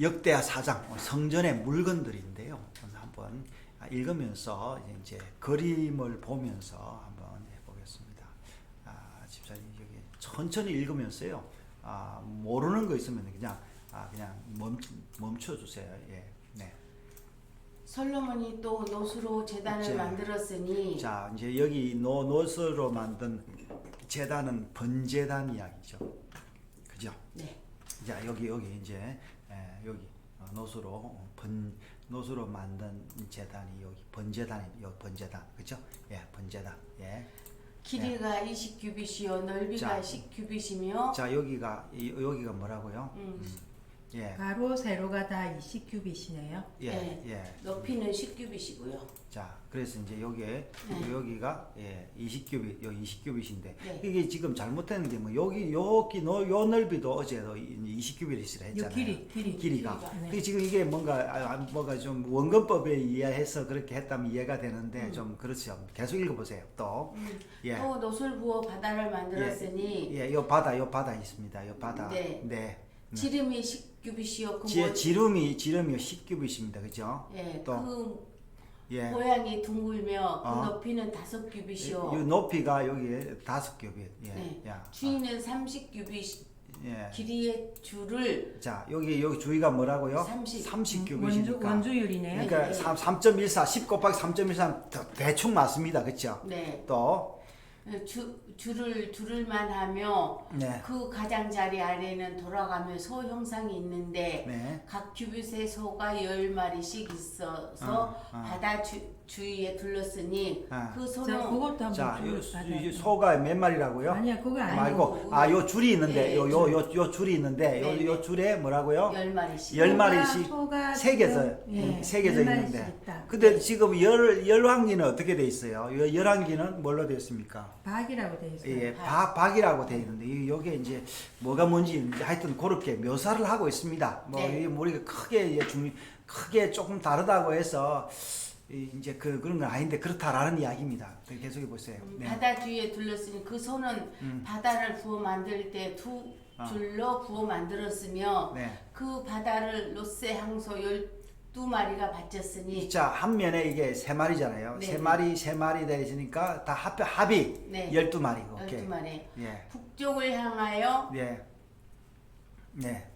역대하 사장 뭐 성전의 물건들인데요. 한번 읽으면서 이제 그림을 보면서 한번 해보겠습니다. 아, 집사님 여기 천천히 읽으면서요. 아, 모르는 거 있으면 그냥 아, 그냥 멈 멈춰 주세요. 예, 네. 솔로몬이 또 노수로 재단을 자, 만들었으니 자 이제 여기 노 노스로 만든 재단은 번제단 이야기죠. 그죠? 네. 자 여기 여기 이제 에, 여기 어, 노수로 어, 번 노수로 만든 재단이 여기 번제단이 여기 번제단 그죠? 예 번제단 예. 길이가 20 규빗이요 넓이가 자. 10 규빗이며 자 여기가 이, 여기가 뭐라고요? 음, 예. 가로 세로가 다 20규빗이네요. 예. 네. 예. 높이는 10규빗이고요. 자, 그래서 이제 여기에 네. 여기가 예, 20규빗, 요 20규빗인데 네. 이게 지금 잘못된 게 뭐 여기 여기 너, 요 넓이도 어제도 20규빗이라 했잖아요. 요 길이, 길이. 길이가. 길이가. 네. 근데 지금 이게 뭔가 아, 아, 뭐가 좀 원근법에 의해서 그렇게 했다면 이해가 되는데 음. 좀 그렇죠. 계속 읽어보세요. 또 음, 예, 또 노술 부어 바다를 만들었으니 예, 요 바다, 요 바다 있습니다. 요 바다. 네. 네. 지름이 10규빗이요. 그 지, 모- 지름이 지름이 10규빗입니다. 그죠? 예, 또. 그 예. 모양이 둥글며 그 어. 높이는 다섯 규빗이요. 이 높이가 여기에 다섯 규빗. 예. 네. 야. 주위는 30규빗 예. 길이의 줄을 자, 여기 여기 주위가 뭐라고요? 30. 30 원주, 규빗이니까. 원주율이네요. 그러니까 네. 3, 3.14, 10 곱하기 3.13 대충 맞습니다. 그렇죠? 네 또 주, 줄을 줄을만 하며 네. 그 가장자리 아래는 돌아가며 소 형상이 있는데 네. 각 규빗에 소가 열 마리씩 있어서 어, 어. 바다 주, 주위에 둘렀으니 아. 그 자, 소는 그것도 한번 자, 줄 요, 소가 몇 마리라고요? 아니야, 그거 아니고. 말고 아, 요 줄이 있는데 예, 요 요 요 요 줄이 있는데 요 네, 요 줄에 뭐라고요? 열 마리씩 열 마리씩 소가 새겨져 지금, 예, 새겨져 열 마리씩 있는데. 있다. 근데 지금 열 열왕기는 어떻게 돼 있어요? 요 열왕기는 뭘로 돼 있습니까? 박이라고 돼 있어요. 예, 박. 박, 박이라고 돼 있는데 이- 요게 이제 뭐가 뭔지 이제 하여튼 그렇게 묘사를 하고 있습니다. 뭐 네. 이게 우리가 크게 이제 중 크게 조금 다르다고 해서 이- 이제 그 그런 건 아닌데 그렇다라는 이야기입니다. 네, 계속해 보세요. 음, 네. 바다 주위에 둘렀으니 그 소는 음. 바다를 부어 만들 때두 아. 줄로 부어 만들었으며 네. 그 바다를 로세 항소 열두 마리가 바쳤으니 자, 한 면에 이게 세 마리잖아요. 네, 세 네. 마리 세 마리 되니까 다 합, 합이 네. 열두 마리고. 오케이. 열두 마리 예. 북쪽을 향하여 예. 네.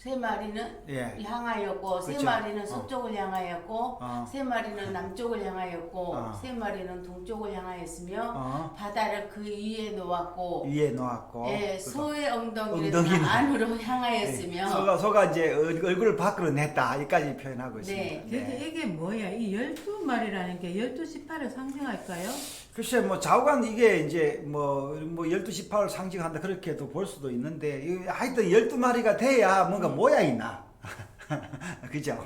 세 마리는 예. 향하였고 세 그렇죠. 마리는 어. 서쪽을 향하였고 어. 세 마리는 남쪽을 향하였고 어. 세 마리는 동쪽을 향하였으며 어. 바다를 그 위에 놓았고 위에 놓았고. 예, 그거. 소의 엉덩이를 엉덩이는- 다 안으로 예. 향하였으며 소가 소가 이제 얼- 얼굴을 밖으로 냈다. 여기까지 표현하고 있습니다. 네. 근데 이게 뭐야? 이 12마리라는 게 12, 18을 상징할까요? 글쎄 뭐 좌우간 이게 이제 뭐뭐 12, 18을 상징한다 그렇게도 볼 수도 있는데 이 하여튼 12마리가 돼야 뭔가 모양이 나. 그죠?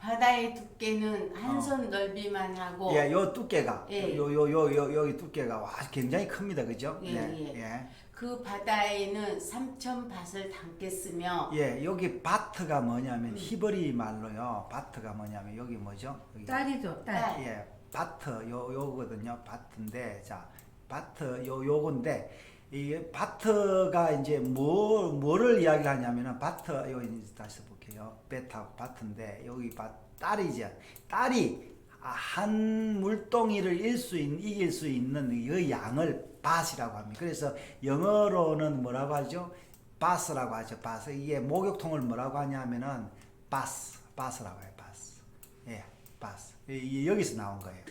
바다의 두께는 한 손 넓이만 하고 어. 예, 요 두께가 예. 요 요 요 요 여기 두께가 와 굉장히 큽니다. 그죠? 예, 예. 예. 그 바다에는 삼천 밭을 담겠으며 예, 여기 바트가 뭐냐면 히브리 말로요. 바트가 뭐냐면 여기 뭐죠? 여기 딸이죠, 딸. 딸. 예, 바트 요 요거든요. 바트인데 자, 바트 요 요건데 이 바트가 이제 뭐 뭐를 이야기하냐면은 바트 요 이제 다시 볼게요. 베타 바트인데 여기 바 딸이죠. 딸이 한 물동이를 일수 이길 수 있는 이 양을 바스라고 합니다. 그래서 영어로는 뭐라고 하죠? 바스라고 하죠. 바스. 이게 목욕통을 뭐라고 하냐면은 바스, 바스라고 해요. 바스. 예, 바스. 여기서 나온 거예요.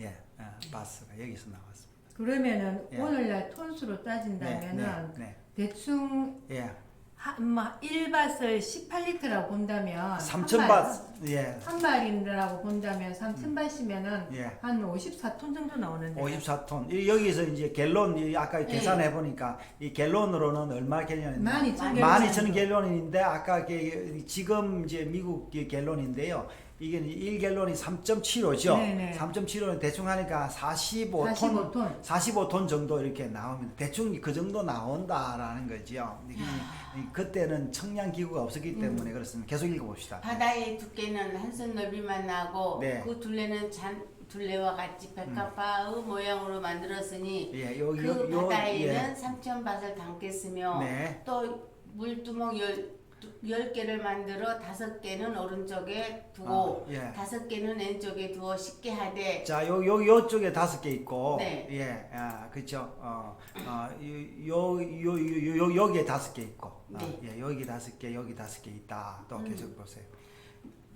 예, 어, 바스가 여기서 나왔습니다. 그러면은 예. 오늘날 톤수로 따진다면은 네, 대충 네, 예, 한, 마, 1밭을 18리터라고 본다면 3천 한 바스. 예, 한 마리라고 본다면 3,000밭이면은 예. 한 54톤 정도 나오는데 54톤. 이- 여기서 이제 갤론 이 아까 네. 계산해 보니까 이 갤론으로는 얼마 갤론인데 12,000 12,000 갤론인데 아까 그 지금 이제 미국 이 갤론인데요. 이게 1갤론이 3.75죠. 네네. 3.75는 대충 하니까 45톤 45톤 45톤 정도 이렇게 나오면 대충 그 정도 나온다라는 거죠. 이게 그때는 청량 기구가 없었기 때문에 그렇습니다. 계속 읽어봅시다. 바다의 두께는 한 손 넓이만 나고 네. 그 둘레는 잔 둘레와 같이 백합화의 모양으로 만들었으니 예, 요, 그 요, 요, 바다에는 예. 삼천 밭을 담겠으며 네. 또 물두멍 열 열 개를 만들어 다섯 개는 오른쪽에 두고 아, 예. 다섯 개는 왼쪽에 두어 쉽게 하되 자, 요, 요, 요쪽에 다섯 개 있고, 네. 예, 아, 그쵸. 어, 어, 요, 요, 요, 요, 요, 여기에 다섯 개 있고, 어, 네. 예, 여기 다섯 개, 여기 다섯 개 있다. 또 계속 보세요.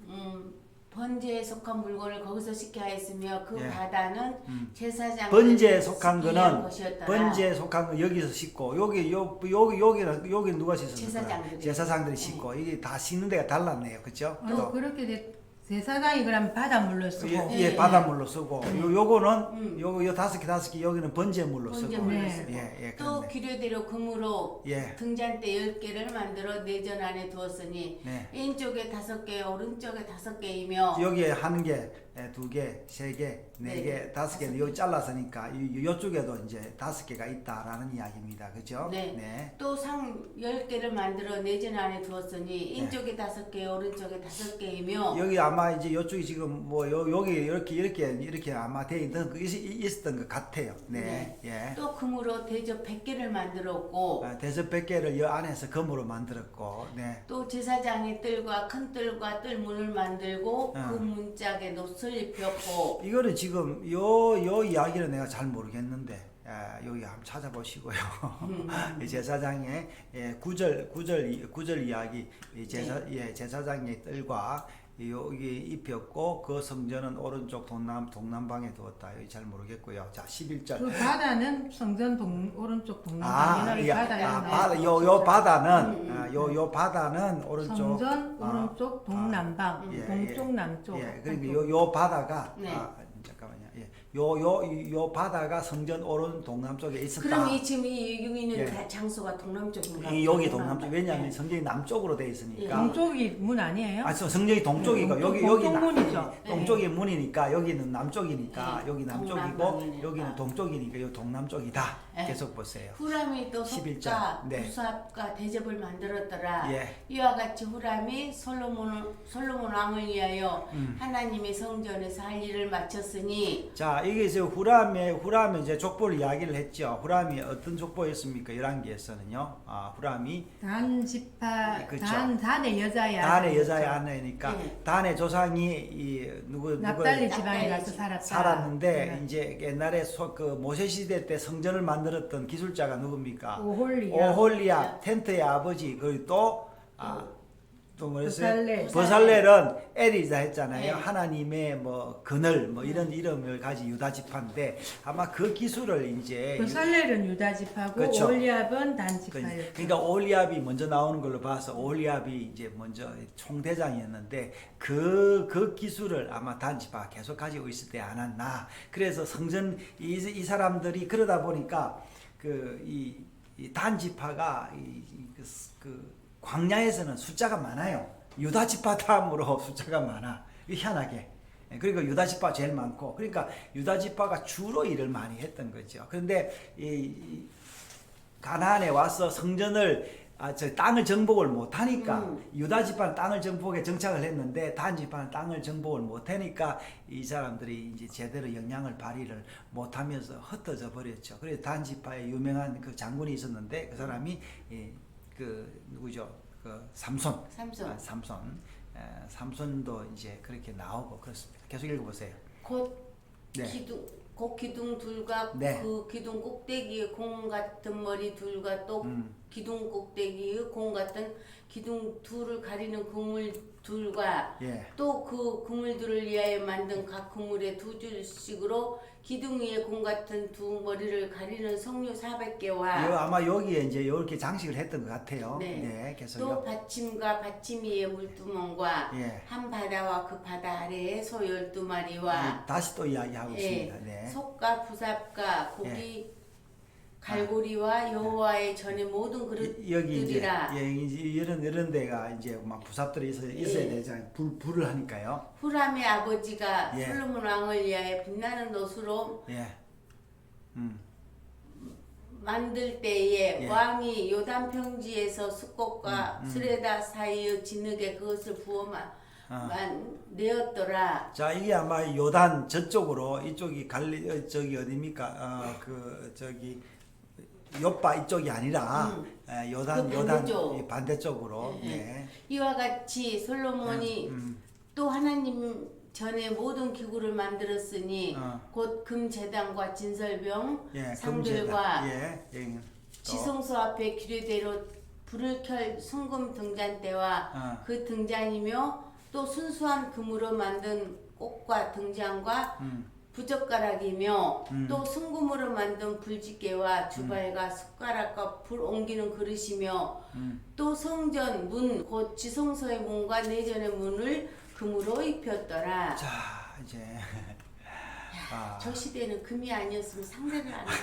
음, 번제에 속한 물건을 거기서 쉽게 하였으며 그 예. 바다는 음. 제사장 번제에 속한 거는 것이었더라. 번제에 속한 건 여기서 씻고 여기 요 여기 여기는 여기 누가 씻었을까요? 제사장들이. 제사장들이 씻고 이게 다 씻는 데가 달랐네요, 그렇죠? 어, 그렇게 돼, 제사장이 그럼 바닷물로 쓰고 예, 네. 예, 바닷물로 쓰고 요 요거는 음. 요거 요 다섯 개 다섯 개 여기는 번제물로 쓰고 번제물로 네. 쓰고 예, 예, 또 그렇네. 기뢰대로 금으로 예. 등잔대 열 개를 만들어 내전 안에 두었으니 네. 왼쪽에 다섯 개 오른쪽에 다섯 개이며 여기에 한 개, 에, 두 개, 세 개, 네 네. 개, 다섯 개 여기 잘랐으니까 이 요쪽에도 이제 다섯 개가 있다라는 이야기입니다. 그죠? 네. 또상열 개를 만들어 내전 안에 두었으니 네. 왼쪽에 다섯 개 오른쪽에 다섯 개이며 여기 아마 이제 요쪽이 지금 뭐 요, 여기 이렇게 이렇게 이렇게 아마 돼 있던 거 있, 있었던 것 같아요. 네. 예. 또 금으로 대접 백 개를 만들었고 아, 대접 100개를 요 안에서 금으로 만들었고, 네. 또 제사장의 뜰과 큰 뜰과 뜰 문을 만들고 어. 그 문짝에 입혔고 이거는 지금 요, 요 이야기는 내가 잘 모르겠는데, 아, 여기 한번 찾아보시고요. 이 제사장의 예, 구절, 구절, 이- 구절 이야기, 이 제사, 예, 제사장의 뜰과 이 여기 입혔고, 그 성전은 오른쪽 동남, 동남방에 두었다. 여기 잘 모르겠고요. 자, 11절. 그 바다는 성전 동 오른쪽 아, 동남방이나 이 예, 바다에 아, 바다, 요, 요 바다는, 음, 음, 아, 요, 요 바다는 오른쪽. 성전 아, 오른쪽 동남방 예, 동쪽 예. 남쪽 예, 그러니까 요, 요 바다가, 네. 아, 잠깐만요. 예. 요, 요, 요 바다가 성전 오른 동남쪽에 있었다. 그럼 이 지금 이 여기 있는 예. 다- 장소가 동남쪽인가? 이 여기 동남쪽, 왜냐하면 예. 성전이 남쪽으로 돼 있으니까. 동쪽이 문 아니에요? 아, 저 성전이 동쪽이고 네, 여기 동쪽 여기 나- 문이죠. 동쪽이 문이니까 여기는 남쪽이니까 네, 여기 남쪽이고 동남방이니까. 여기는 동쪽이니까 요 동남쪽이다. 네. 계속 보세요. 후람이 또 11절. 속과 네. 부삽과 대접을 만들었더라. 예. 이와 같이 후람이 솔로몬 솔로몬 왕을 위하여 음. 하나님의 성전에서 할 일을 마쳤으니 자, 이게 이제 후람의 후람의 이제 족보를 이야기를 했죠. 후람이 어떤 족보였습니까? 11개에서는요. 아, 후람이 단 지파 예, 그쵸. 단 단의 여자의 단의. 여자의 아내니까 네. 단의 조상이 이 누구 누구 납달리 지방에 가서 집. 살았다. 살았는데 네. 이제 옛날에 소, 그 모세 시대 때 성전을 만들었던 기술자가 누굽니까? 오홀리야. 오홀리아 텐트의 아버지 그리고 또 아, 또 뭐였어요? 버살렐. 버살렐 은 에리자 했잖아요. 네. 하나님의 뭐 그늘 뭐 이런 이름을 가진 유다 지파인데 아마 그 기술을 이제 그 살렐은 유다 지파고 그렇죠. 올리압은 단 그- 지파였죠. 그러니까 올리압이 먼저 나오는 걸로 봐서 올리압이 이제 먼저 총대장이었는데 그, 그 기술을 아마 단 지파 계속 가지고 있을 때안 왔나. 그래서 성전, 이, 이 사람들이 그러다 보니까 그, 이, 이 단지파가 이, 이 그, 그 광야에서는 숫자가 많아요. 유다 지파 다음으로 숫자가 많아. 이 희한하게. 예, 그리고 유다 지파 제일 많고, 그러니까 유다 지파가 주로 일을 많이 했던 거죠. 그런데 이, 이 가나안에 와서 성전을 아, 저 땅을 정복을 못 하니까 음. 유다 지파는 땅을 정복에 정착을 했는데 단 지파는 땅을 정복을 못 하니까 이 사람들이 이제 제대로 영향을 발휘를 못 하면서 흩어져 버렸죠. 그래서 단 지파에 유명한 그 장군이 있었는데 그 사람이 예, 그 누구죠? 그 삼손. 삼손. 아, 삼손. 에, 삼손도 이제 그렇게 나오고 그렇습니다. 계속 읽어 보세요. 곧 네. 기둥 곧 기둥 둘과 네. 그 기둥 꼭대기에 공 같은 머리 둘과 또 음. 기둥 꼭대기에 공 같은 기둥 둘을 가리는 그물 둘과 예. 또 그 그물들을 위하여 만든 각 그물에 두 줄씩으로 기둥 위에 공 같은 두 머리를 가리는 석류 400개와 요 아마 여기에 이제 이렇게 장식을 했던 것 같아요. 네. 네, 계속요. 또 받침과 받침 위에 물두멍과 예. 한 바다와 그 바다 아래에 소 열두 마리와 예, 다시 또 이야기하고 예, 있습니다. 네. 속과 부삽과 고기 갈고리와 여호와의 전에 모든 이- 여기 이제 그릇들이라 예, 이제 이런 이런 데가 이제 막 부삽들이 있어 있어야 예. 되잖아요. 불 불을 하니까요. 후람의 아버지가 예. 솔로몬 왕을 위하여 빛나는 놋으로 예. 음. 만들 때에 예. 왕이 요단 평지에서 수꽃과 음, 음. 스레다 사이의 진흙에 그것을 부어만 아. 만 내었더라. 자 이게 아마 요단 저쪽으로 이쪽이 갈리 어, 저기 어디입니까? 어, 그 저기 요빠 이쪽이 아니라 음. 에, 요단 그 요단 반대쪽. 이 반대쪽으로 예, 예. 예. 이와 같이 솔로몬이 음, 또 하나님 전에 모든 기구를 만들었으니 어. 곧 금제단과 진설병 예, 상들과 금제다. 예, 예, 또, 지성소 앞에 규례대로 불을 켤 순금 등잔대와 어. 그 등잔이며 또 순수한 금으로 만든 꽃과 등잔과 음, 부젓가락이며 음. 또 순금으로 만든 불집게와 주발과 숟가락과 불 옮기는 그릇이며 음. 또 성전 문 곧 지성소의 문과 내전의 문을 금으로 입혔더라. 자 이제 아, 저 시대는 금이 아니었으면 상대를 안 해.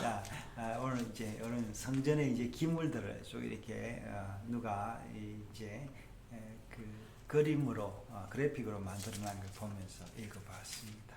자 아, 오늘 이제 오늘 성전의 이제 기물들을 쭉 이렇게 어, 누가 이제 에, 그 그림으로 어, 그래픽으로 만들어낸 걸 보면서 읽어봤습니다.